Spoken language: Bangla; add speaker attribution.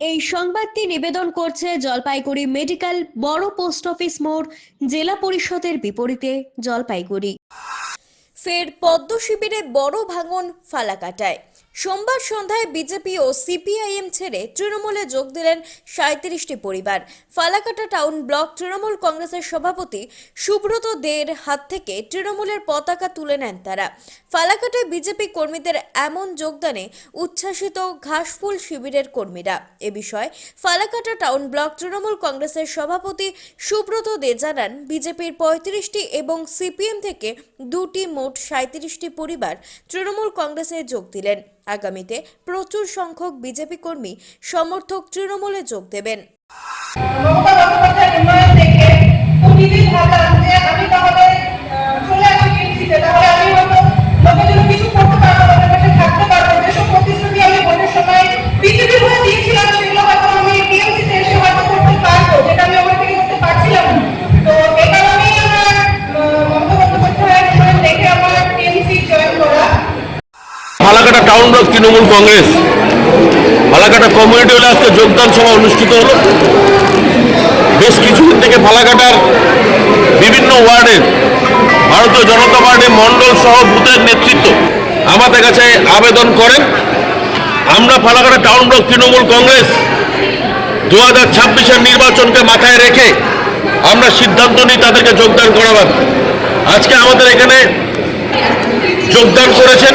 Speaker 1: এই সংবাদটি নিবেদন করছে জলপাইগুড়ি মেডিকেল বড় পোস্ট অফিস মোড় জেলা পরিষদের বিপরীতে জলপাইগুড়ি। ফের পদ্ম শিবিরে বড় ভাঙন ফালাকাটায়। সোমবার সন্ধ্যায় বিজেপি ও সিপিআইএম ছেড়ে তৃণমূলে যোগ দিলেন সাঁত্রিশটি পরিবার। ফালাকাটা টাউন ব্লক তৃণমূল কংগ্রেসের সভাপতি সুব্রত দের হাত থেকে তৃণমূলের পতাকা তুলে নেন তারা। ফালাকাটায় বিজেপি কর্মীদের এমন যোগদানে উচ্ছ্বাসিত ঘাসফুল শিবিরের কর্মীরা। এ বিষয়ে ফালাকাটা টাউন ব্লক তৃণমূল কংগ্রেসের সভাপতি সুব্রত দে জানান, বিজেপির পঁয়ত্রিশটি এবং সিপিএম থেকে দুটি মোট সাঁত্রিশটি পরিবার তৃণমূল কংগ্রেসে যোগ দিলেন। আগামীতে প্রচুর সংখ্যক বিজেপি কর্মী সমর্থক তৃণমূলে যোগ দেবেন।
Speaker 2: Town block Trinamool Congress Falakata community হলে আজকে যোগদান সভা অনুষ্ঠিত হলো। বেশ কিছুদিন থেকে ফালাকাটার বিভিন্ন ওয়ার্ডের ভারতীয় জনতা পার্টি মণ্ডল সহ বুথের নেতৃত্ব আমাদের কাছে আবেদন করেন। আমরা ফালাকাটা টাউন ব্লক তৃণমূল কংগ্রেস দু হাজার ছাব্বিশের নির্বাচনকে মাথায় রেখে আমরা সিদ্ধান্ত নিই তাদেরকে যোগদান করাবার। আজকে আমাদের এখানে যোগদান করেছেন